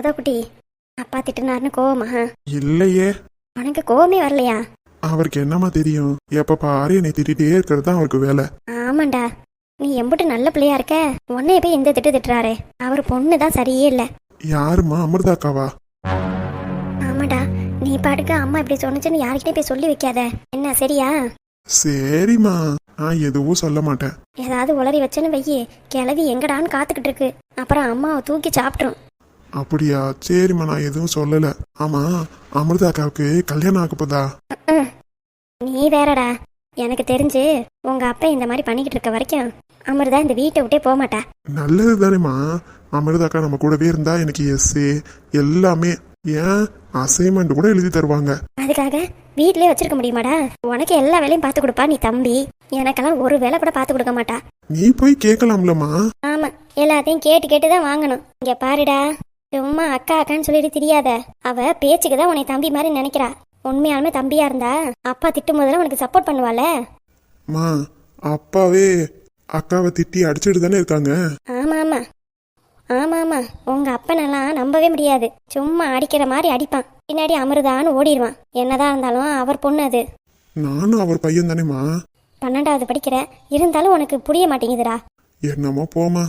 கௌதா குட்டி அப்பா திட்டுனாருன்னு கோவமா? இல்லையே. உனக்கு கோவமே வரலையா? அவருக்கு என்னம்மா தெரியும்? எப்ப பாரு என்னை திட்டிகிட்டே இருக்கிறது தான் அவருக்கு வேலை. ஆமாண்டா. நீ எம்புட்டு நல்ல பிள்ளையா இருக்க. உன்னைய போய் இந்த திட்டு திட்டுறாரு? அவர் பொண்ணு தான் சரியே இல்லை. யாரும்மா அமிர்தாக்காவா ஆமாடா நீ பாட்டுக்கு அம்மா இப்படி சொன்னுச்சுன்னு யாருக்கிட்டே போய் சொல்லி வைக்காத. என்ன சரியா? சரிம்மா. நான் எதுவும் சொல்ல மாட்டேன். ஏதாவது உளறி வச்சேன்னு வையி. கிளவி எங்கடான்னு காத்துக்கிட்டு இருக்கு. அப்புறம் அம்மாவை தூக்கி சாப்பிட்ரும் அப்படியா? சரிம்மா நான் எதுவும் சொல்லல. ஆமா அமிர்தாக்காவுக்கு கல்யாணம் ஆக போதா? நீ வேறடா. எனக்கு தெரிஞ்சு உங்க அப்பா இந்த மாதிரி பண்ணிக்கிட்டு இருக்க வரைக்கும் அமிர்தா இந்த வீட்டை விட்டே போக மாட்டா. நல்லது தானேம்மா. அமிர்தாக்கா நம்ம கூடவே இருந்தா எனக்கு எஸ்ஏ எல்லாமே ஏன் அசைன்மெண்ட் கூட எழுதி தருவாங்க. அதுக்காக வீட்லயே வச்சிருக்க முடியுமாடா? உனக்கு எல்லா வேலையும் பார்த்து கொடுப்பா நீ தம்பி. எனக்கெல்லாம் ஒரு வேலை கூட பார்த்து கொடுக்க மாட்டா. நீ போய் கேட்கலாம்லம்மா. ஆமா எல்லாத்தையும் கேட்டு கேட்டு தான் வாங்கணும். இங்க பாருடா. சும்மா அக்கா அக்கான்னு சொல்லிட்டு தெரியாத. அவ பேச்சுக்கு தான் உன்னை தம்பி மாதிரி நினைக்கிறா. உண்மையாலுமே தம்பியா இருந்தா அப்பா திட்டும் போதெல்லாம் உனக்கு சப்போர்ட் பண்ணுவாள? மா அப்பாவே அக்காவை திட்டி அடிச்சுட்டு தானே இருக்காங்க? ஆமா ஆமா ஆமா ஆமா உங்க அப்பனெல்லாம் நம்பவே முடியாது. சும்மா அடிக்கிற மாதிரி அடிப்பான். பின்னாடி அமிர்தான்னு ஓடிடுவான் என்னதான் இருந்தாலும் அவர் பொண்ணு அது. நானும் அவர் பையன் தானேம்மா பன்னெண்டாவது படிக்கிற. இருந்தாலும் உனக்கு புரிய மாட்டேங்குதுடா. என்னமோ போமா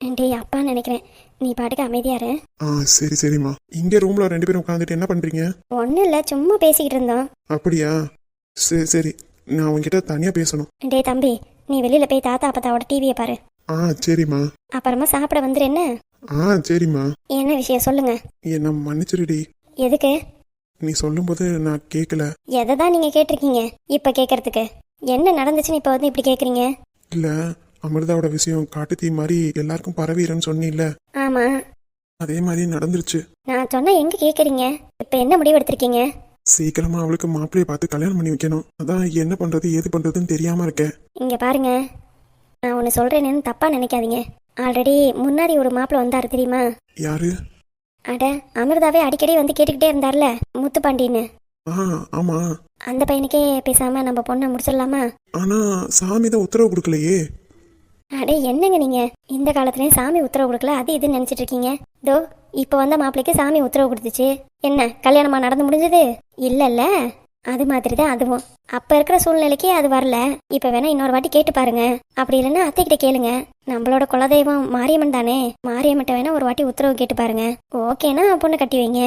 டேய் அப்பா நினைக்கிறேன். நீ பாட்டுக்கு அமைதியாரு ஆ சரி சரிம்மா. இங்க ரூம்ல ரெண்டு பேரும் உட்காந்துட்டு என்ன பண்றீங்க? ஒன்றும் இல்லை சும்மா பேசிக்கிட்டு இருந்தோம். அப்படியா? சரி சரி. நான் உங்ககிட்ட தனியா பேசணும். டேய் தம்பி நீ வெளியில போய் தாத்தா அப்பத்தாவோட டிவியை பாரு. ஆ சரிம்மா. அப்புறமா சாப்பிட வந்துரு என்ன? ஆ சரிம்மா. என்ன விஷயம் சொல்லுங்க. என்னை மன்னிச்சிருடி. எதுக்கு? நீ சொல்லும்போது நான் கேட்கல எதை தான் நீங்க கேட்டிருக்கீங்க இப்ப கேட்கறதுக்கு என்ன நடந்துச்சுன்னு இப்ப வந்து இப்படி கேக்குறீங்க? இல்ல அமிர்தாவோட விஷயம் காட்டுத்தீ மாதிரி எல்லாருக்கும் பரவிடுன்னு சொன்னில்ல? ஆமா. அதே மாதிரி நடந்துருச்சு. நான் சொன்னா எங்க கேக்குறீங்க? இப்ப என்ன முடிவு எடுத்திருக்கீங்க சீக்கிரமா அவளுக்கு மாப்பிள்ளைய பார்த்து கல்யாணம் பண்ணி வைக்கணும். அதான் என்ன பண்றது ஏது பண்றதுன்னு தெரியாம இருக்கேன். இங்க பாருங்க. நான் ஒன்று சொல்றேன்னு தப்பா நினைக்காதீங்க. ஆல்ரெடி முன்னாடி ஒரு மாப்பிள்ள வந்தாரு தெரியுமா? யாரு? அட அமிர்தாவே அடிக்கடி வந்து கேட்டுக்கிட்டே இருந்தார்ல முத்துப்பாண்டின்னு. ஆ ஆமா. அந்த பையனுக்கே பேசாம நம்ம பொண்ணை முடிச்சிடலாமா? ஆனா சாமி தான் உத்தரவு கொடுக்கலையே. அடே என்னங்க நீங்க? இந்த காலத்துலயும் சாமி உத்தரவு கொடுக்கல அது இதுன்னு நினைச்சிட்டு இருக்கீங்க? இதோ இப்ப வந்த மாப்பிள்ளைக்கு சாமி உத்தரவு கொடுத்துச்சு. என்ன கல்யாணமா நடந்து முடிஞ்சது? இல்லல்ல. அது மாதிரி தான் அதுவும். அப்ப இருக்கிற சூழ்நிலைக்கே அது வரல. இப்ப வேணா இன்னொரு வாட்டி கேட்டு பாருங்க. அப்படி இல்லைன்னா அத்தை கிட்ட கேளுங்க. நம்மளோட குலதெய்வம் மாரியம்மன் தானே? மாரியம்மன்ட்ட வேணா ஒரு வாட்டி உத்தரவு கேட்டு பாருங்க. ஓகேனா பொண்ணு கட்டி வைங்க.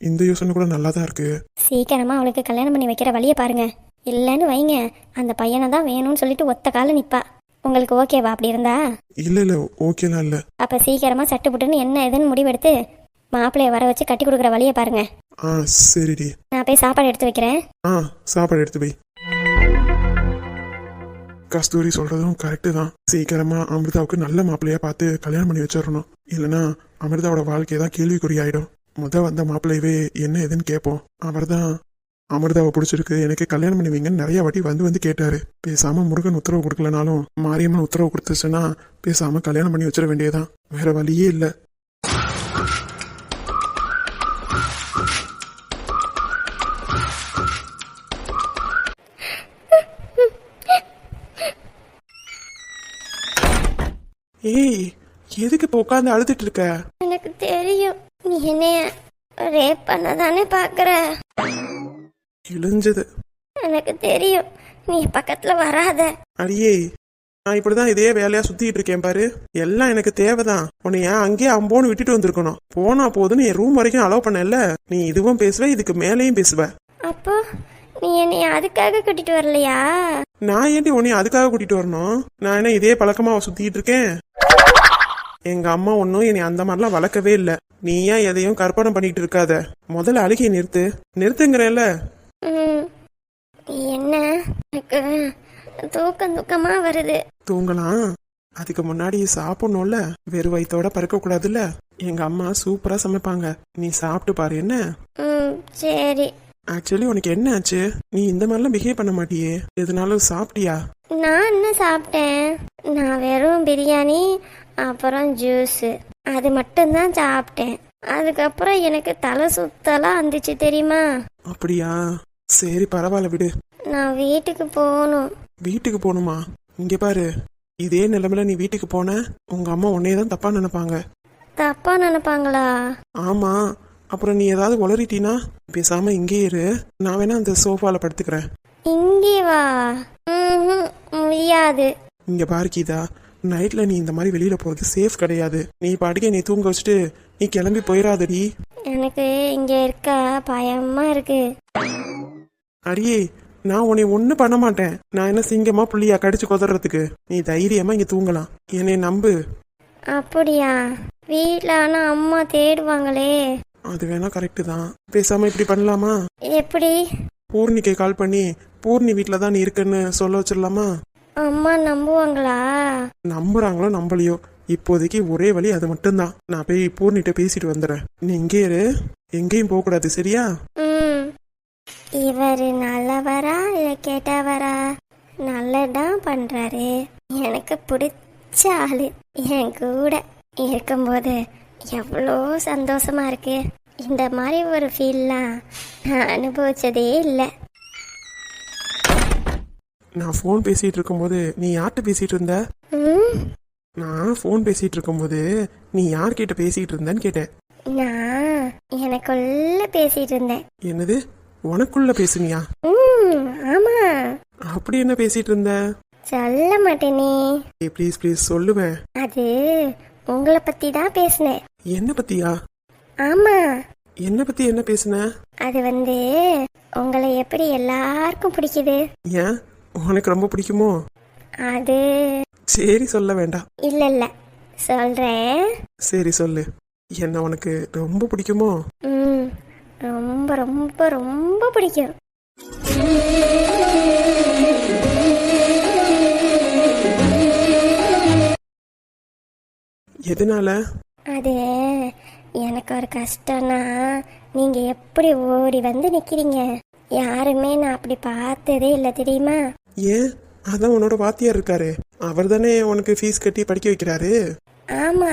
இந்த யோசனை கூட நல்லா தான் இருக்கு. சீக்கிரமா அவளுக்கு கல்யாணம் பண்ணி வைக்கிற வழியை பாருங்க. இல்லைன்னு வைங்க. அந்த பையனை தான் வேணும்னு சொல்லிட்டு ஒத்த கால நிப்பா. உங்களுக்கு ஓகேவா? அப்படி இருந்தா? இல்ல இல்ல ஓகேலாம் இல்ல. அப்ப சீக்கிரமா சட்டு புட்டுன்னு என்ன ஏதுன்னு முடிவெடுத்து மாப்பிள்ளைய வர வச்சு கட்டி கொடுக்குற வழியை பாருங்க. ஆ சரிடி. நான் போய் சாப்பாடு எடுத்து வைக்கிறேன். ஆ சாப்பாடு எடுத்து போய் கஸ்தூரி சொல்றதும் கரெக்டு தான். சீக்கிரமா அமிர்தாவுக்கு நல்ல மாப்பிள்ளையா பார்த்து கல்யாணம் பண்ணி வச்சிடணும். இல்லைன்னா அமிர்தாவோட வாழ்க்கை தான் கேள்விக்குறியாயிடும். முத வந்த மாப்பிள்ளையவே என்ன ஏதுன்னு கேட்போம். அவர் தான் அமிர்தாவை பிடிச்சிருக்கு. எனக்கு கல்யாணம் பண்ணுவீங்கன்னு நிறைய வாட்டி வந்து வந்து கேட்டாரு. பேசாம முருகன் உத்தரவு கொடுக்கலனாலும் மாரியம்மன் உத்தரவு கொடுத்துச்சுன்னா பேசாம கல்யாணம் பண்ணி வச்சிட வேண்டியதான் வேற வழியே இல்லை. ஏய் எதுக்கு இப்போ உட்காந்து அழுதுட்டு இருக்க? எனக்கு தெரியும். நீ என்னைய ரேப் பண்ணதானே பாக்குற? இழிஞ்சது. எனக்கு தெரியும். நீ பக்கத்துல வராத. அடியே நான் இப்படிதான் இதே வேலையா சுத்திட்டு இருக்கேன் பாரு. எல்லாம் எனக்கு தேவைதான். உன்னை ஏன் அங்கேயே அம்போன்னு விட்டுட்டு வந்திருக்கணும். போனா போதுன்னு என் ரூம் வரைக்கும் அலோவ் பண்ணல நீ இதுவும் பேசுவ இதுக்கு மேலேயும் பேசுவ. அப்போ நீ என்னைய அதுக்காக கூட்டிட்டு வரலையா? நான் ஏன்டி உன்னை அதுக்காக கூட்டிட்டு வரணும்? நான் என்ன இதே பழக்கமா சுத்திட்டு இருக்கேன்? எங்க அம்மா ஒன்றும் என்னை அந்த மாதிரிலாம் வளர்க்கவே இல்லை. நீ ஏன் எதையும் கற்பனை பண்ணிட்டு இருக்காத? முதல்ல அழுகையை நிறுத்து. நிறுத்துங்கிறேன்ல. என்ன? எனக்கு தூக்கம் தூக்கமா வருது. தூங்கலாம் அதுக்கு முன்னாடி சாப்பிடணும்ல. வெறும் வயித்தோட பறக்க கூடாதுல்ல எங்க அம்மா சூப்பரா சமைப்பாங்க. நீ சாப்பிட்டு பாரு என்ன? ம் சரி. ஆக்சுவலி உனக்கு என்ன ஆச்சு? நீ இந்த மாதிரிலாம் பிஹேவ் பண்ண மாட்டியே. எதுனாலும் சாப்பிட்டியா? நான் என்ன சாப்பிட்டேன்? நான் வெறும் பிரியாணி அப்புறம் ஜூஸு. அது மட்டும்தான் சாப்பிட்டேன். அதுக்கப்புறம் எனக்கு தலை சுத்தலாம் வந்துச்சு தெரியுமா? அப்படியா? சரி பரவாயில்ல விடு. நான் வீட்டுக்கு போகணும். வீட்டுக்கு போகணுமா? இங்க பாரு. இதே நிலைமையில நீ வீட்டுக்கு போன உங்க அம்மா உன்னையே தான் தப்பா நினைப்பாங்க. தப்பா நினைப்பாங்களா? ஆமா. அப்புறம் நீ ஏதாவது உளறிட்டீனா? பேசாம இங்கே இரு. நான் வேணா அந்த சோஃபால படுத்துக்கிறேன். இங்கே வா. ம்ஹும், முடியாது. இங்க பாரு கீதா. நைட்ல நீ இந்த மாதிரி வெளியில போறது சேஃப் கிடையாது. நீ பாட்டுக்கு நீ தூங்க வச்சுட்டு நீ கிளம்பி போயிடாதடி எனக்கு இங்க இருக்க பயமா இருக்கு. அடியே நான் உன்னை ஒன்றும் பண்ண மாட்டேன். நான் என்ன சிங்கமா புள்ளியா கடிச்சு கொதறதுக்கு? நீ தைரியமா இங்க தூங்கலாம். என்னை நம்பு. அப்படியா? வீட்டில் ஆனால் அம்மா தேடுவாங்களே. அது வேணா கரெக்டு தான். பேசாம இப்படி பண்ணலாமா? எப்படி? பூர்ணிக்கு கால் பண்ணி பூர்ணி வீட்டில் தான் நீ இருக்கன்னு சொல்ல வச்சிடலாமா? அம்மா நம்புவாங்களா? நம்புறாங்களோ நம்பலையோ இப்போதைக்கு ஒரே வழி அது மட்டும்தான். நான் போய் பூர்ணிட்ட பேசிட்டு வந்துடுறேன். நீ இங்கே இரு. எங்கேயும் போகக்கூடாது சரியா? ம். இவர் நல்லவரா இல்லை கெட்டவரா? நல்லதான் பண்ணுறாரு எனக்கு பிடிச்ச ஆளு. என் கூட இருக்கும்போது எவ்வளோ சந்தோஷமா இருக்கு. இந்த மாதிரி ஒரு ஃபீல்லாம் நான் அனுபவிச்சதே இல்லை. நான் ஃபோன் பேசிட்டு இருக்கும்போது நீ யார்கிட்ட பேசிட்டு இருந்த? நான் ஃபோன் பேசிட்டு இருக்கும்போது நீ யார்கிட்ட பேசிட்டு இருந்தேன்னு கேட்டேன். நான் எனக்குள்ள பேசிட்டு இருந்தேன். என்னது? உனக்குள்ள பேசுனியா? ஆமா. அப்படி என்ன பேசிட்டு இருந்த? சொல்ல மாட்டேனே. ஏ ப்ளீஸ் ப்ளீஸ் சொல்லுவேன். அது உங்களை பத்தி தான் பேசினேன். என்ன பத்தியா? ஆமா. என்ன பத்தி என்ன பேசுன? அது வந்து உங்களை எப்படி எல்லாருக்கும் பிடிக்குது? ஏன்? உனக்கு ரொம்ப பிடிக்குமோ? அது சரி சொல்ல வேண்டாம். இல்ல இல்ல. சொல்றேன். சரி சொல்லு. என்ன உனக்கு ரொம்ப பிடிக்குமோ? ரொம்ப ரொம்ப ரொம்ப பிடிக்கும். எதனால? அது எனக்கு ஒரு கஷ்டம்னா நீங்க எப்படி ஓடி வந்து நிக்கிறீங்க? யாருமே நான் அப்படி பார்த்ததே இல்லை தெரியுமா? ஏன்? அதான் உன்னோட வாத்தியார் இருக்காரு. அவர் தானே உனக்கு ஃபீஸ் கட்டி படிக்க வைக்கிறாரு? ஆமா.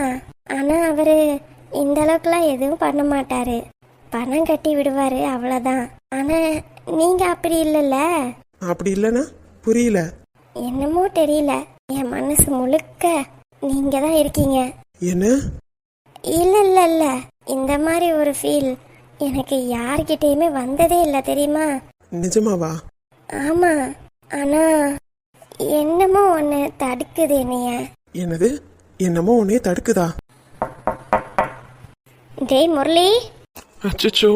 ஆனா அவரு இந்த அளவுக்குலாம் எதுவும் பண்ண மாட்டாரு. பணம் கட்டி விடுவாரு அவ்வளவுதான். ஆனா நீங்க அப்படி இல்லைல்ல? அப்படி இல்லைன்னா புரியல. என்னமோ தெரியல. என் மனசு முழுக்க நீங்க தான் இருக்கீங்க. என்ன? இல்ல இல்ல இல்ல. இந்த மாதிரி ஒரு ஃபீல் எனக்கு யார்கிட்டயுமே வந்ததே இல்லை தெரியுமா? நிஜமாவா? ஆமா. ஆனா என்னமோ ஒன்று தடுக்குது என்னைய. என்னது? என்னமோ உன்னைய தடுக்குதா? டேய் முரளி. அச்சச்சோ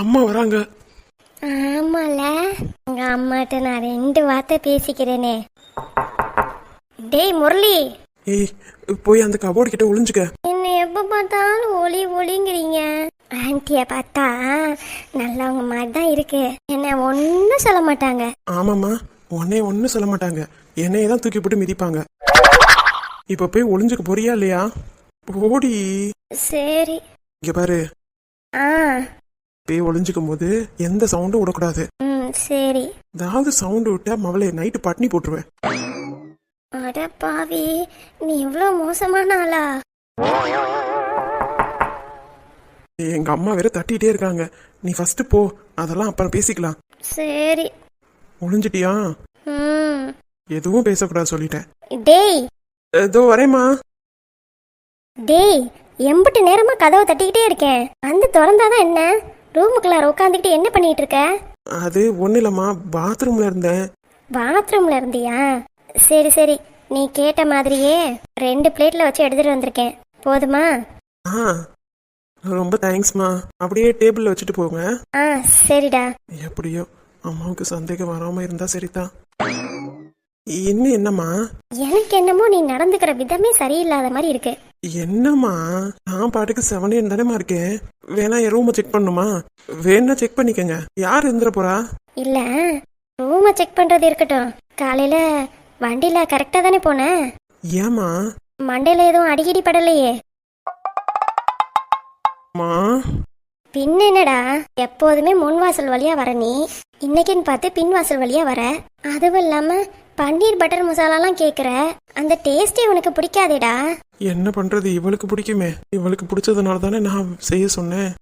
அம்மா வராங்க. ஆமால உங்க அம்மாட்ட நான் ரெண்டு வார்த்தை பேசிக்கிறேனே. டேய் முரளி. ஏய் போய் அந்த கபோர்டு கிட்ட ஒளிஞ்சுக்க. என்ன எப்ப பார்த்தாலும் ஒளி ஒளிங்கிறீங்க? ஆன்ட்டிய பார்த்தா நல்லவங்க மாதிரி தான் இருக்கு. என்ன ஒன்றும் சொல்ல மாட்டாங்க. ஆமாம்மா உன்னைய ஒன்றும் சொல்ல மாட்டாங்க. என்னைய தான் தூக்கி போட்டு மிதிப்பாங்க. இப்போ போய் ஒளிஞ்சுக்க போறியா இல்லையா? ஓடி. சரி. இங்க பாரு. ஆ. போய் ஒளிஞ்சுக்கும் போது எந்த சவுண்டும் விடக்கூடாது. ம் சரி. ஏதாவது சவுண்டு விட்டா மவளை நைட்டு பட்னி போட்டுருவேன். அட பாவி நீ இவ்வளோ மோசமான ஆளா? எங்க அம்மா வேற தட்டிட்டே இருக்காங்க. நீ ஃபர்ஸ்ட் போ அதெல்லாம் அப்புறம் பேசிக்கலாம். சரி. ஒளிஞ்சிட்டியா? ம். எதுவும் பேசக்கூடாது சொல்லிட்டேன். டேய். ஏதோ வரேம்மா. டேய் எம்பிட்டு நேரமா கதவை தட்டிக்கிட்டே இருக்கேன். வந்து திறந்தாதான் என்ன? ரூமுக்குள்ளார உட்காந்துக்கிட்டு என்ன பண்ணிட்டு இருக்க அது ஒன்றும் இல்லைம்மா பாத்ரூம்ல இருந்தேன். பாத்ரூம்ல இருந்தியா? சரி சரி. நீ கேட்ட மாதிரியே ரெண்டு பிளேட்ல வச்சு எடுத்துட்டு வந்திருக்கேன். போதுமா? ஆ ரொம்ப தேங்க்ஸ்மா. அப்படியே டேபிளில் வச்சுட்டு போங்க. ஆ சரிடா. எப்படியோ அம்மாவுக்கு சந்தேகம் வராம இருந்தா சரிதான் இன்னும் என்னம்மா? எனக்கு என்னமோ நீ நடந்துக்கிற விதமே சரியில்லாத மாதிரி இருக்கு. என்னம்மா? நான் பாட்டுக்கு செவனே தானேமா இருக்கேன். வேணா என் ரூமை செக் பண்ணுமா? வேணா செக் பண்ணிக்கங்க. யார் இருந்துட போறா? இல்ல ரூமை செக் பண்றது இருக்கட்டும். காலையில வண்டியில கரெக்டா தானே போனேன் ஏமா மண்டையில எதுவும் அடிக்கடி படலையே. மா? பின்ன என்னடா? எப்போதுமே முன் வாசல் வழியா வர நீ. இன்னைக்குன்னு பார்த்து பின் வாசல் வழியா வர. அதுவும் இல்லாம பன்னீர் பட்டர் மசாலாலாம் கேக்குற. அந்த டேஸ்டே உனக்கு பிடிக்காதேடா. என்ன பண்றது? இவளுக்கு பிடிக்குமே. இவளுக்கு பிடிச்சதுனால தானே நான் செய்ய சொன்னேன்.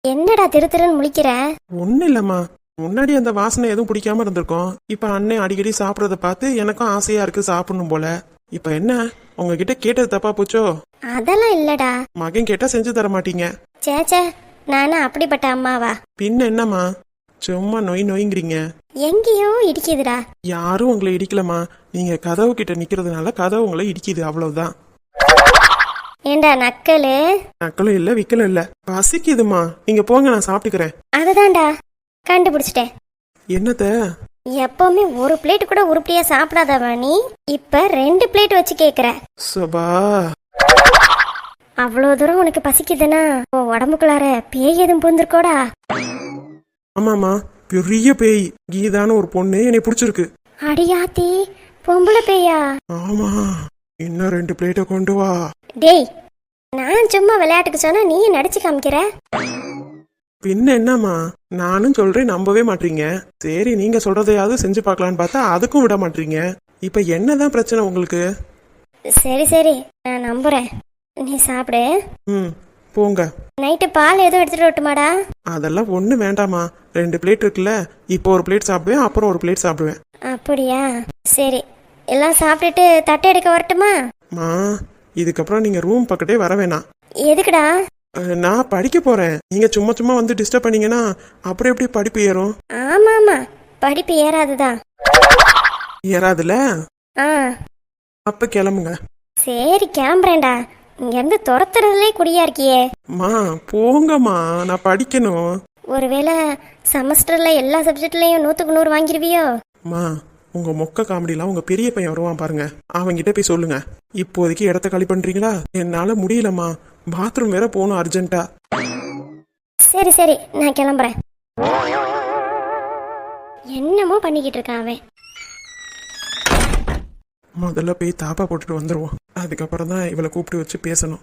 என்னடா திரு திருன்னு முழிக்கிற? ஒன்றும் இல்லைம்மா. முன்னாடி அந்த வாசனை எதுவும் பிடிக்காம இருந்திருக்கும். இப்ப அண்ணன் அடிக்கடி சாப்பிடறத பார்த்து எனக்கும் ஆசையா இருக்கு சாப்பிடணும் போல. இப்ப என்ன? உங்ககிட்ட கேட்டது தப்பா போச்சோ? அதெல்லாம் இல்லடா. மகன் கேட்டா செஞ்சு தர மாட்டீங்க. சேச்சே நானும் அப்படிப்பட்ட அம்மாவா? பின்ன என்னம்மா? சும்மா நொய் நொய்ங்கிறீங்க. எங்கேயோ இடிக்குதுடா. யாரும் உங்களை இடிக்கலம்மா. நீங்க கதவு கிட்ட நிக்கிறதுனால கதவு உங்களை இடிக்குது அவ்வளவுதான். ஏண்டா நக்கலு? நக்கலும் இல்ல விக்கலும் இல்ல. பசிக்குதுமா நீங்க போங்க நான் சாப்பிட்டுக்கிறேன். அதுதான்டா. கண்டுபிடிச்சிட்டேன். என்னத்த? எப்பவுமே ஒரு பிளேட் கூட உருப்படியா சாப்பிடாதவ நீ? இப்ப ரெண்டு பிளேட் வச்சு கேக்குற. சபா. அவ்வளோ தூரம் உனக்கு பசிக்குதுன்னா உன் உடம்புக்குள்ளார பேய் எதுவும் புந்திருக்கோடா. ஆமாமா பெரிய பேய். கீதான்னு ஒரு பொண்ணு என்னை பிடிச்சிருக்கு. அடியாத்தி பொம்பளை பேயா? ஆமா. இன்னும் ரெண்டு பிளேட்டை கொண்டு வா. டேய் நான் சும்மா விளையாட்டுக்கு சொன்னா நீ நடிச்சு காமிக்கிற? பின்ன என்னம்மா? நானும் சொல்றேன் நம்பவே மாட்டீங்க. சரி நீங்க சொல்றதையாவது செஞ்சு பார்க்கலான்னு பார்த்தா அதுக்கும் விட மாட்டீங்க. இப்ப என்னதான் பிரச்சனை உங்களுக்கு? சரி சரி நான் நம்புறேன். நீ சாப்பிடு. ம். போங்க. நைட்டு பால் எதுவும் எடுத்துட்டு வரட்டுமாடா? அதெல்லாம் ஒண்ணு வேண்டாமா ரெண்டு பிளேட் இருக்குல்ல இப்போ ஒரு பிளேட் சாப்பிடுவேன் அப்புறம் ஒரு பிளேட் சாப்பிடுவேன். அப்படியா? சரி. எல்லாம் சாப்பிட்டுட்டு தட்டை எடுக்க வரட்டுமா? மா இதுக்கப்புறம் நீங்க ரூம் பக்கத்தே வர வேணாம். எதுக்குடா? அஹ், நான் படிக்க போறேன். நீங்க சும்மா சும்மா வந்து டிஸ்டர்ப் பண்ணீங்கன்னா அப்புறம் எப்படி படிப்பு ஏறும்? ஆமா ஆமா படிப்பு ஏறாதுதான் ஏறாதுல ஆ. அப்ப கிளம்புங்க. சரி கிளம்புறேன்டா. இங்க இருந்து துரத்துறதுலே குடியா இருக்கியே? மா போங்கம்மா நான் படிக்கணும். ஒருவேளை செமஸ்டர்ல எல்லா சப்ஜெக்ட்லயும் நூத்துக்கு நூறு வாங்கிருவியோ? மா உங்க மொக்க காமெடிலாம் உங்க பெரிய பையன் வருவான் பாருங்க. அவங்கிட்ட போய் சொல்லுங்க. இப்போதைக்கு இடத்த காலி பண்றீங்களா? என்னால முடியலம்மா. பாத்ரூம் வேற போகணும் அர்ஜென்ட்டா. சரி சரி நான் கிளம்புறேன். என்னமோ பண்ணிக்கிட்டு இருக்கான் அவன். முதல்ல போய் தாப்பா போட்டுட்டு வந்துருவோம். அதுக்கப்புறம் தான் இவளை கூப்பிட்டு வச்சு பேசணும்.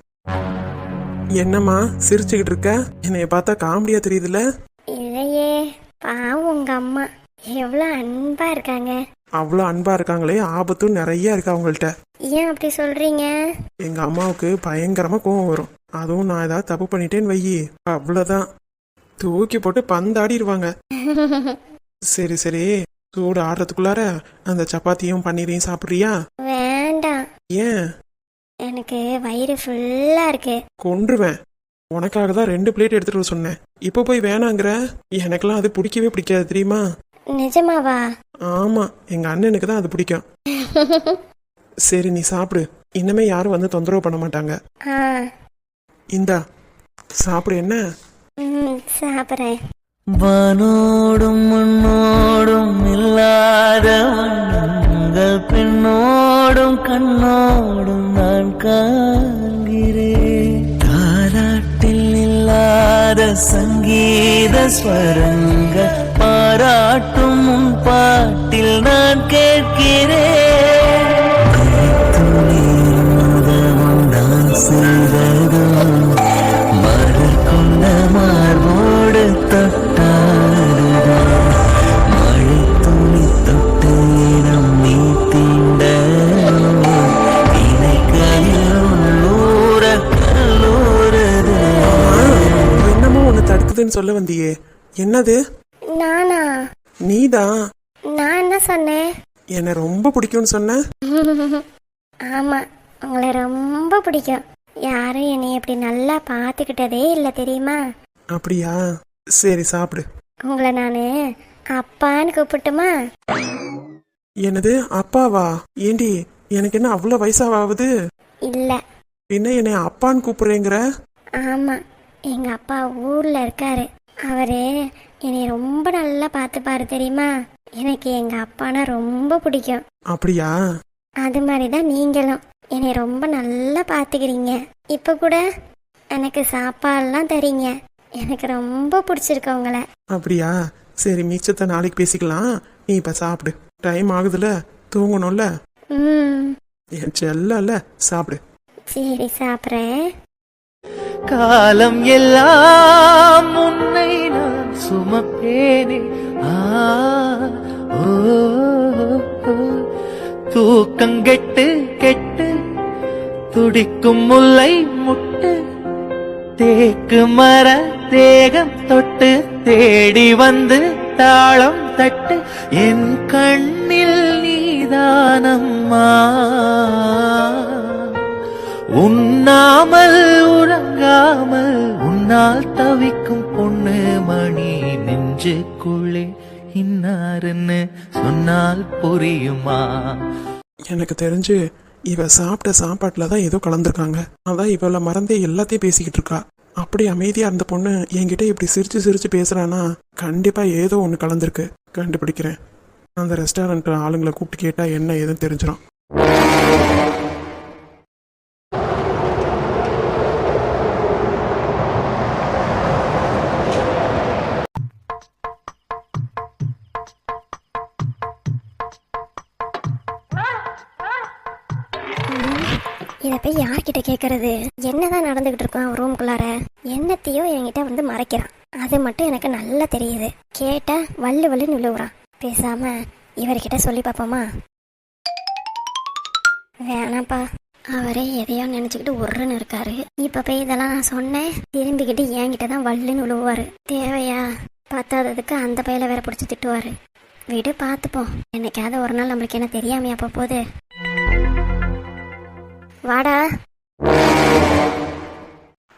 என்னம்மா சிரிச்சுக்கிட்டு இருக்க? என்னைய பார்த்தா காமெடியா தெரியுதுல இல்லையே பாவம் உங்க அம்மா. எவ்வளோ அன்பா இருக்காங்க. அவ்வளோ அன்பா இருக்காங்களே ஆபத்தும் நிறைய இருக்கு அவங்கள்ட்ட. ஏன் அப்படி சொல்றீங்க? எங்க அம்மாவுக்கு பயங்கரமா கோவம் வரும். அதுவும் நான் ஏதாவது தப்பு பண்ணிட்டேன்னு வையி. அவ்வளவுதான். தூக்கி போட்டு பந்தாடிடுவாங்க. சரி சரி. சூடு ஆடுறதுக்குள்ளார அந்த சப்பாத்தியும் பன்னீரையும் சாப்பிட்றியா? வேண்டாம். ஏன்? எனக்கு வயிறு ஃபுல்லா இருக்கு. கொன்றுவேன். உனக்காக தான் ரெண்டு பிளேட் எடுத்துட்டு வர சொன்னேன். இப்போ போய் வேணாங்கிற? எனக்கெல்லாம் அது பிடிக்கவே பிடிக்காது தெரியுமா? நிஜமாவா? ஆமா. எங்க அண்ணனுக்கு தான் அது பிடிக்கும். சரி நீ சாப்பிடு. இனிமே யாரும் வந்து தொந்தரவு பண்ண மாட்டாங்க. ஆ. இந்தா சாப்பிடு என்ன? ம் சாப்பிட்றேன். வானோடும் மண்ணோடும் இல்லாத வண்ணங்கள் பெண்ணோடும் கண்ணோடும் நான் காண்கிறேன். தாராட்டில் இல்லாத சங்கீத ஸ்வரங்கள் பாராட்டும் உன் பாட்டில் நான் கேட்கிறேன். நான் செய்ததும் மலர் கொண்ட மார்போடு தொட்டாடுதா தடுக்குதுன்னு சொல்ல வந்தியே. என்னது? நானா? நீதான் நான் என்ன சொன்னேன்? என்னை ரொம்ப பிடிக்கும்னு சொன்ன? ஆமா உங்களை ரொம்ப பிடிக்கும். யாரும் என்னை அப்படி நல்லா பார்த்துக்கிட்டதே இல்லை தெரியுமா? அப்படியா? சரி சாப்பிடு. உங்களை நான் அப்பான்னு கூப்பிட்டுமா? என்னது அப்பாவா? ஏண்டி எனக்கு என்ன அவ்வளோ வயசாவாகுது இல்லை. பின்ன என்னை அப்பான்னு கூப்பிடுறேங்கிற? ஆமா. எங்க அப்பா ஊர்ல இருக்காரு. அவரு என்னை ரொம்ப நல்லா பார்த்துப்பாரு தெரியுமா? எனக்கு எங்க அப்பானா ரொம்ப பிடிக்கும். அப்படியா? அது மாதிரி தான் நீங்களும். என்னை ரொம்ப நல்லா பார்த்துக்கிறீங்க. இப்போ கூட எனக்கு சாப்பாடுலாம் தரீங்க. எனக்கு ரொம்ப பிடிச்சிருக்கு உங்களை. அப்படியா? சரி மிச்சத்தை நாளைக்கு பேசிக்கலாம். நீ இப்ப சாப்பிடு. டைம் ஆகுதுல. தூங்கணும்ல? ம். என் செல்லல சாப்பிடு. சரி சாப்பிட்றேன். காலம் எல்லாம் உன்னை நான் சுமப்பேனே. ஆ, ஓ, தூக்கங்கெட்டு கெட்டு துடிக்கும் முல்லை முட்டு. தேக்கு மர தேகம் தொட்டு தேடி வந்து தாளம் தட்டு. என் கண்ணில் நீதானம்மா. உண்ணாமல் உறங்காமல் உன்னால் தவிக்கும் பொண்ணு மணி நெஞ்சுக்குள்ளே இன்னாருன்னு சொன்னால் புரியுமா? எனக்கு தெரிஞ்சு இவ சாப்பிட்ட சாப்பாட்டில் தான் ஏதோ கலந்துருக்காங்க. அதான் இவளை மறந்தே எல்லாத்தையும் பேசிக்கிட்டு இருக்கா. அப்படி அமைதியாக இருந்த பொண்ணு என்கிட்ட இப்படி சிரிச்சு சிரிச்சு பேசுகிறான்னா கண்டிப்பாக ஏதோ ஒன்று கலந்துருக்கு. கண்டுபிடிக்கிறேன். அந்த ரெஸ்டாரண்ட் ஆளுங்களை கூப்பிட்டு கேட்டால் என்ன ஏதுன்னு தெரிஞ்சிடும் இதை போய் யார்கிட்ட கேட்கறது என்னதான் நடந்துகிட்டு இருக்கோம் ரூம்குள்ளார என்னத்தையோ என்கிட்ட வந்து மறைக்கிறான். அது மட்டும் எனக்கு நல்லா தெரியுது. கேட்டா வள்ளு வல்லுன்னு விழுவுறான். பேசாம இவர்கிட்ட சொல்லி பார்ப்போமா? வேணாம்ப்பா. அவரே எதையோ நினைச்சுக்கிட்டு உருன்னு இருக்காரு. இப்ப போய் இதெல்லாம் நான் சொன்னேன் திரும்பிக்கிட்டு என்கிட்ட தான் வள்ளுன்னு விழுவாரு தேவையா? பத்தாததுக்கு அந்த பையில வேற பிடிச்சி திட்டுவாரு. விடு பார்த்துப்போம். என்னைக்காவது ஒரு நாள் நம்மளுக்கு என்ன தெரியாமையா போகுது? வாடா.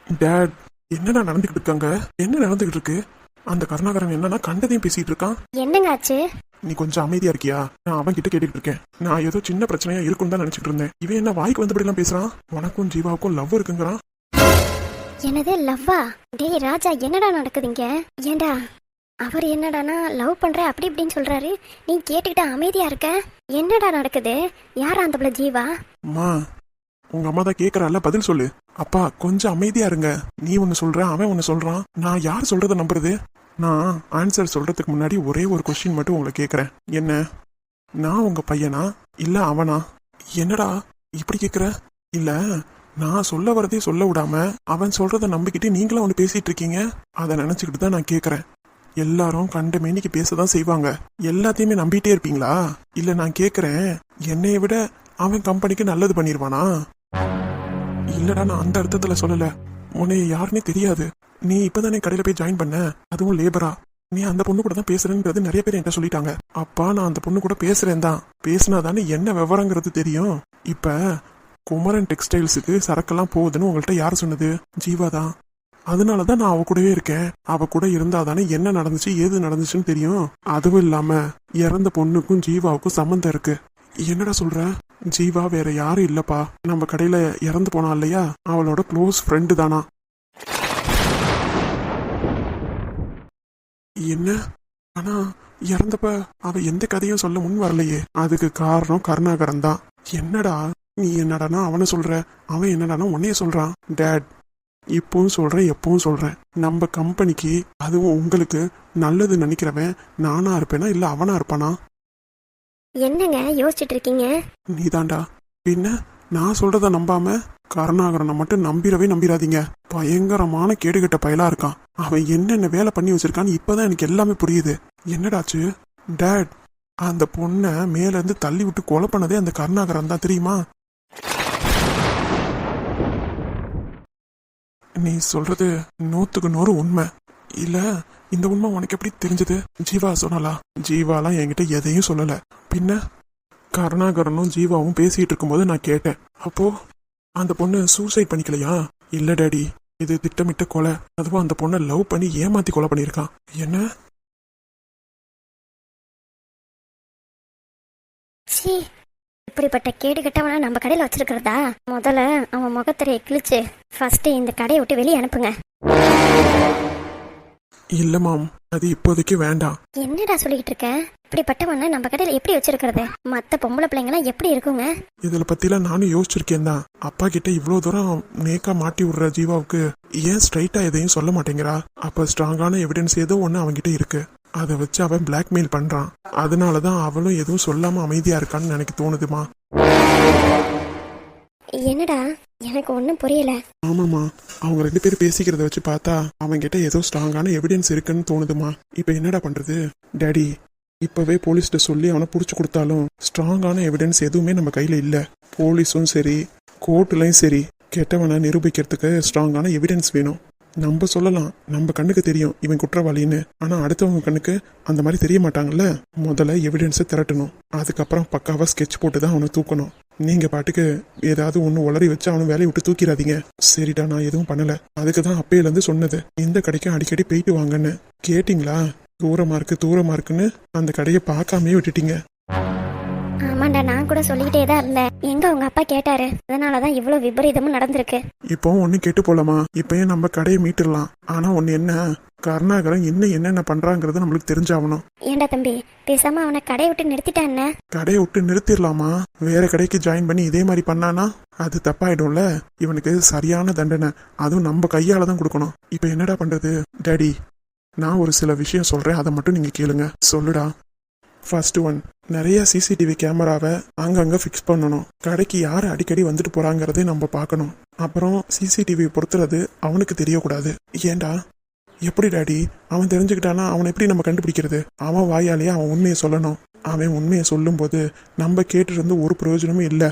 டேட் என்னடா நடந்துகிட்டு இருக்காங்க? என்ன நடந்துகிட்டு இருக்கு? அந்த கருணாகரன் என்னன்னா கண்டதையும் பேசிட்டு இருக்கான். என்னங்க ஆச்சு? நீ கொஞ்சம் அமைதியா இருக்கியா? நான் அவன் கிட்ட கேட்டுட்டு இருக்கேன். நான் ஏதோ சின்ன பிரச்சனையா இருக்குன்னு தான் நினைச்சிட்டு இருந்தேன். இவன் என்ன வாய்க்கு வந்தபடி எல்லாம் பேசுறான்? உனக்கும் ஜீவாவுக்கும் லவ் இருக்குங்கிறான். என்னது லவ்வா டேய் ராஜா என்னடா நடக்குதுங்க? ஏண்டா? அவர் என்னடானா லவ் பண்ற அப்படி இப்படின்னு சொல்றாரு. நீ கேட்டுக்கிட்டு அமைதியா இருக்க? என்னடா நடக்குது? யாரா அந்த பிள்ளை ஜீவா? அம்மா உங்க அம்மா தான் கேக்குறால பதில் சொல்லு. அப்பா கொஞ்சம் அமைதியா இருங்க. நீ ஒன்னு சொல்ற அவன் ஒன்னு சொல்றான். நான் யார் சொல்றத நம்புறது? நான் ஆன்சர் சொல்றதுக்கு முன்னாடி ஒரே ஒரு கொஸ்டின் மட்டும் உங்களை கேக்குறேன். என்ன? நான் உங்க பையனா? இல்ல அவனா? என்னடா இப்படி கேக்குற? இல்ல நான் சொல்ல வரதே சொல்ல விடாம அவன் சொல்றத நம்பிக்கிட்டு நீங்களும் அவனு பேசிட்டு இருக்கீங்க. அதை நினைச்சுக்கிட்டு தான் நான் கேக்குறேன். எல்லாரும் கண்ட மேனிக்கு பேசதான் செய்வாங்க. எல்லாத்தையுமே நம்பிட்டே இருப்பீங்களா? இல்ல நான் கேக்குறேன். என்னைய விட அவன் கம்பெனிக்கு நல்லது பண்ணிருவானா? இல்லடா நான் அந்த அர்த்தத்துல சொல்லல. உன்னை யாருன்னே தெரியாது. நீ இப்பதானே கடையில போய் ஜாயின் பண்ண? அதுவும் லேபரா நீ அந்த பொண்ணு கூட தான் பேசுறேன்றது நிறைய பேர் என்கிட்ட சொல்லிட்டாங்க. அப்பா நான் அந்த பொண்ணு கூட பேசுறேன் தான். பேசினா தானே என்ன விவரங்கிறது தெரியும்? இப்ப குமரன் டெக்ஸ்டைல்ஸுக்கு சரக்கெல்லாம் போகுதுன்னு உங்கள்கிட்ட யார் சொன்னது? ஜீவா தான். அதனால தான் நான் அவ கூடவே இருக்கேன். அவ கூட இருந்தா தானே என்ன நடந்துச்சு ஏது நடந்துச்சுன்னு தெரியும். அதுவும் இல்லாம இறந்த பொண்ணுக்கும் ஜீவாவுக்கும் சம்மந்தம் இருக்கு. என்னடா சொல்ற? ஜீவா வேற யாரும் இல்லப்பா. நம்ம கடையில இறந்து போனா இல்லையா? அவளோட க்ளோஸ் ஃப்ரெண்டு தானா? என்ன? ஆனா இறந்தப்ப அவ எந்த கதையும் சொல்ல முன் வரலையே. அதுக்கு காரணம் கருணாகரன் தான். என்னடா? நீ என்னடானா அவனை சொல்ற. அவன் என்னடானா உன்னைய சொல்றான். டேட் இப்பவும் சொல்றேன் எப்பவும் சொல்றேன். நம்ம கம்பெனிக்கு அதுவும் உங்களுக்கு நல்லது நினைக்கிறவன் நானா இருப்பேனா இல்ல அவனா இருப்பானா? என்னங்க யோசிச்சுட்டு இருக்கீங்க நீதாண்டா. பின்ன நான் சொல்றத நம்பாம கருணாகரனை மட்டும் நம்பிடவே நம்பிடாதீங்க. பயங்கரமான கேடுகட்ட பயலா இருக்கான். அவன் என்னென்ன வேலை பண்ணி வச்சிருக்கான்னு இப்பதான் எனக்கு எல்லாமே புரியுது. என்னடாச்சு? டேட் அந்த பொண்ணை மேல இருந்து தள்ளி விட்டு கொலை பண்ணதே அந்த கருணாகரன் தான் தெரியுமா? நீ சொல்றது நூத்துக்கு நூறு உண்மை. இல்ல இந்த உண்மை உனக்கு எப்படி தெரிஞ்சது? ஜீவா சொன்னாலா ஜீவாலாம் என்கிட்ட எதையும் சொல்லல. பின்ன? கருணாகரனும் ஜீவாவும் பேசிட்டு இருக்கும்போது நான் கேட்டேன். அப்போ அந்த பொண்ணு சூசைட் பண்ணிக்கலையா? இல்ல டேடி இது திட்டமிட்ட கொலை. அதுவும் அந்த பொண்ணை லவ் பண்ணி ஏமாத்தி கொலை பண்ணியிருக்கான் என்ன? சீ இப்படிப்பட்ட கேடு கட்டவனா நம்ம கடையில் வச்சிருக்கிறதா? முதல்ல அவன் முகத்திரையை கிழிச்சு ஃபர்ஸ்ட் இந்த கடையை விட்டு வெளியே அனுப்புங்க. இல்ல மாம். அது இப்போதைக்கு வேண்டாம். என்னடா சொல்லிக்கிட்டு இருக்க? இப்படிப்பட்டவனை நம்ம கடையில் எப்படி வச்சிருக்கிறது? மற்ற பொம்பளை பிள்ளைங்களாம் எப்படி இருக்குங்க? இதுல பத்திலாம் நானும் யோசிச்சிருக்கேன் தான். அப்பா கிட்ட இவ்வளவு தூரம் நேக்கா மாட்டி விடுற ஜீவாவுக்கு ஏன் ஸ்ட்ரைட்டா எதையும் சொல்ல மாட்டேங்கிறா? அப்ப ஸ்ட்ராங்கான எவிடன்ஸ் ஏதோ ஒண்ணு அவன்கிட்ட இருக்கு. அதை வச்சு அவன் பிளாக்மெயில் பண்றான். அதனாலதான் அவளும் எதுவும் சொல்லாம அமைதியா இருக்கான்னு எனக்கு தோணுதுமா. என்னடா? எனக்கு ஒன்றும் புரியல. ஆமாமா அவங்க ரெண்டு பேரும் பேசிக்கிறத வச்சு பார்த்தா அவன்கிட்ட ஏதோ ஸ்ட்ராங்கான எவிடன்ஸ் இருக்குன்னு தோணுதுமா இப்போ என்னடா பண்றது? டேடி இப்பவே போலீஸ்கிட்ட சொல்லி அவனை புடிச்சு கொடுத்தாலும் ஸ்ட்ராங்கான எவிடன்ஸ் எதுவுமே நம்ம கையில இல்ல. போலீஸும் சரி கோர்ட்லயும் சரி கெட்டவனை நிரூபிக்கிறதுக்கு ஸ்ட்ராங்கான எவிடன்ஸ் வேணும். நம்ம சொல்லலாம். நம்ம கண்ணுக்கு தெரியும் இவன் குற்றவாளின்னு. ஆனா அடுத்தவங்க கண்ணுக்கு அந்த மாதிரி தெரிய மாட்டாங்கல்ல? முதல்ல எவிடன்ஸை திரட்டணும். அதுக்கப்புறம் பக்காவா ஸ்கெட்ச் போட்டு தான் அவனை தூக்கணும். நீங்க பாட்டுக்கு ஏதாவது ஒன்று உளறி வச்சு அவனை வேலையை விட்டு தூக்கிடாதீங்க. சரிடா நான் எதுவும் பண்ணல. அதுக்கு தான் அப்பையிலேருந்து சொன்னது. இந்த கடைக்கு அடிக்கடி போயிட்டு வாங்கன்னு. கேட்டிங்களா? தூரமா இருக்கு தூரமா இருக்குன்னு அந்த கடையை பார்க்காமயே விட்டுட்டீங்க. ஆமாண்டா நான் கூட சொல்லிக்கிட்டே தான் இருந்தேன். எங்க உங்க அப்பா கேட்டாரு. அதனாலதான் இவ்வளவு விபரீதமும் நடந்திருக்கு. இப்போ ஒன்று கெட்டு போலாமா? இப்பயும் நம்ம கடையை மீட்டுடலாம். ஆனா ஒன்று என்ன? கருணாகரன் இன்னும் என்னென்ன பண்றாங்கிறது நம்மளுக்கு தெரிஞ்சாகணும். ஏண்டா தம்பி பேசாம அவனை கடையை விட்டு நிறுத்திட்டான்னு கடையை விட்டு நிறுத்திடலாமா வேற கடைக்கு ஜாயின் பண்ணி இதே மாதிரி பண்ணானா? அது தப்பாயிடும்ல. இவனுக்கு சரியான தண்டனை. அதுவும் நம்ம கையால தான் கொடுக்கணும். இப்போ என்னடா பண்றது? டேடி நான் ஒரு சில விஷயம் சொல்றேன். அதை மட்டும் நீங்க கேளுங்க. சொல்லுடா. ஃபர்ஸ்ட் ஒன் நிறைய சிசிடிவி கேமராவை அங்கங்க ஃபிக்ஸ் பண்ணணும். கடைக்கு யார் அடிக்கடி வந்துட்டு போறாங்கிறதை நம்ம பார்க்கணும். அப்புறம் சிசிடிவி பொறுத்துறது அவனுக்கு தெரியக்கூடாது. ஏன்டா எப்படி டாடி? அவன் தெரிஞ்சுக்கிட்டானா? அவனை எப்படி நம்ம கண்டுபிடிக்கிறது? அவன் வாயாலேயே அவன் உண்மையை சொல்லணும். அவன் உண்மையை சொல்லும்போது நம்ம கேட்டுருந்து ஒரு பிரயோஜனமும் இல்லை.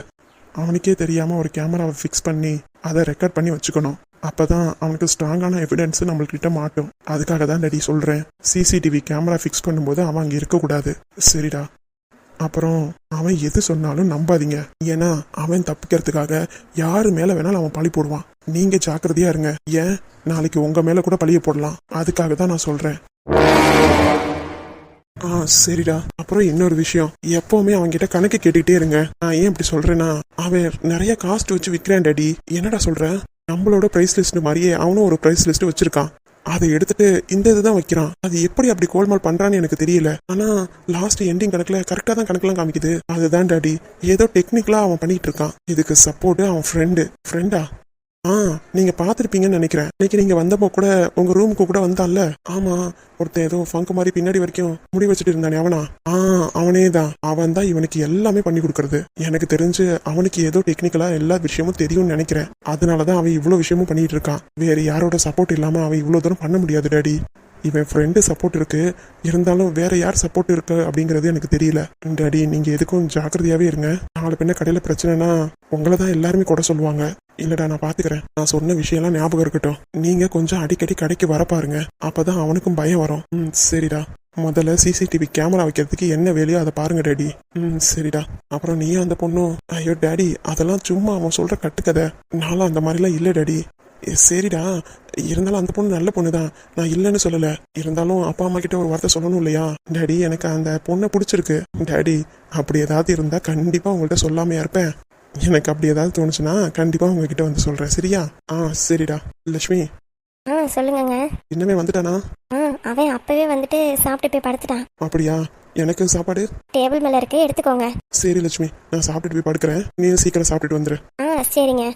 அவனுக்கே தெரியாமல் ஒரு கேமராவை ஃபிக்ஸ் பண்ணி அதை ரெக்கார்ட் பண்ணி வச்சுக்கணும். அப்போ தான் அவனுக்கு ஸ்ட்ராங்கான எவிடன்ஸ் நம்மள்கிட்ட மாட்டும். அதுக்காக தான் டாடி சொல்கிறேன் சிசிடிவி கேமரா ஃபிக்ஸ் பண்ணும்போது அவன் அங்கே இருக்கக்கூடாது. சரிடா. அப்புறம் அவன் எது சொன்னாலும் நம்பாதீங்க. ஏன்னா அவன் தப்பிக்கிறதுக்காக யாரு மேல வேணாலும் அவன் பழி போடுவான். நீங்க ஜாக்கிரதையா இருங்க. ஏன்? நாளைக்கு உங்க மேல கூட பழிய போடலாம். அதுக்காக தான் நான் சொல்றேன். ஆ சரிடா. அப்புறம் இன்னொரு விஷயம். எப்பவுமே அவன்கிட்ட கணக்கு கேட்டுக்கிட்டே இருங்க. நான் ஏன் இப்படி சொல்றேன்னா அவன் நிறைய காஸ்ட் வச்சு விற்கிறான் டாடி. என்னடா சொல்ற? நம்மளோட பிரைஸ் லிஸ்ட் மாதிரியே அவனும் ஒரு பிரைஸ் லிஸ்ட் வச்சிருக்கான். அதை எடுத்துட்டு இந்த இதுதான் வைக்கிறான். அது எப்படி அப்படி கோல்மால் பண்றான்னு எனக்கு தெரியல. ஆனா லாஸ்ட் எண்டிங் கணக்குல கரெக்டா தான் கணக்கெல்லாம் காமிக்குது. அதுதான் டாடி ஏதோ டெக்னிக்கலா அவன் பண்ணிட்டு இருக்கான். இதுக்கு சப்போர்ட் அவன் ஃப்ரெண்டு ஃப்ரெண்டா ஆ நீங்க பாத்திருப்பீங்கன்னு நினைக்கிறேன். இன்னைக்கு நீங்க வந்தப்போ கூட உங்க ரூமுக்கு கூட வந்தால ஆமா ஒருத்தன் ஏதோ ஃபங்கு மாதிரி பின்னாடி வரைக்கும் முடி வச்சுட்டு இருந்தானே அவனா? ஆ அவனே தான். அவன் தான் இவனுக்கு எல்லாமே பண்ணி கொடுக்கறது. எனக்கு தெரிஞ்சு அவனுக்கு ஏதோ டெக்னிக்கலா எல்லா விஷயமும் தெரியும்னு நினைக்கிறேன். அதனாலதான் அவன் இவ்வளவு விஷயமும் பண்ணிட்டு இருக்கான். வேற யாரோட சப்போர்ட் இல்லாம அவன் இவ்வளவு தூரம் பண்ண முடியாது டாடி. இவன் ஃப்ரெண்டு சப்போர்ட் இருக்கு. இருந்தாலும் வேற யார் சப்போர்ட் இருக்கு அப்படிங்கிறது எனக்கு தெரியல. டாடி நீங்க எதுக்கும் ஜாக்கிரதையாவே இருங்க. நாலு பின்ன கடையில பிரச்சனைனா உங்களை தான் எல்லாருமே கூட சொல்லுவாங்க. இல்லடா நான் பாத்துக்கிறேன். நான் சொன்ன விஷயம்லாம் ஞாபகம் இருக்கட்டும். நீங்க கொஞ்சம் அடிக்கடி கடைக்கு வர பாருங்க. அப்பதான் அவனுக்கும் பயம் வரும். ம் சரிடா. முதல்ல சிசிடிவி கேமரா வைக்கிறதுக்கு என்ன வேலையோ அதை பாருங்க டேடி. ம் சரிடா. அப்புறம் நீயும் அந்த பொண்ணும் ஐயோ டேடி அதெல்லாம் சும்மா அவன் சொல்ற கட்டுக்கதை. நானும் அந்த மாதிரிலாம் இல்லை டேடி. சரிடா. இருந்தாலும் அந்த பொண்ணு நல்ல பொண்ணு தான் நான் இல்லைன்னு சொல்லல. இருந்தாலும் அப்பா அம்மா கிட்ட ஒரு வார்த்தை சொல்லணும் இல்லையா? டேடி எனக்கு அந்த பொண்ணை பிடிச்சிருக்கு. டேடி அப்படி ஏதாவது இருந்தா கண்டிப்பா உங்கள்கிட்ட சொல்லாமையா இருப்பேன். எனக்கு அப்படி ஏதாவது தோணுச்சுன்னா கண்டிப்பா உங்ககிட்ட வந்து சொல்றேன். சரியா? ஆ சரிடா. லட்சுமி. ஆ சொல்லுங்கங்க. இன்னமே வந்துட்டானா? ஆ அவன் அப்பவே வந்துட்டு சாப்பிட்டு போய் படுத்துட்டான். அப்படியா? எனக்கு சாப்பாடு? டேபிள் மேல இருக்கு எடுத்துக்கோங்க. சரி லட்சுமி நான் சாப்பிட்டுட்டு போய் படுக்கிறேன். நீ சீக்கிரம் சாப்பிட்டுட்டு வந்துரு. ஆ சரிங்க.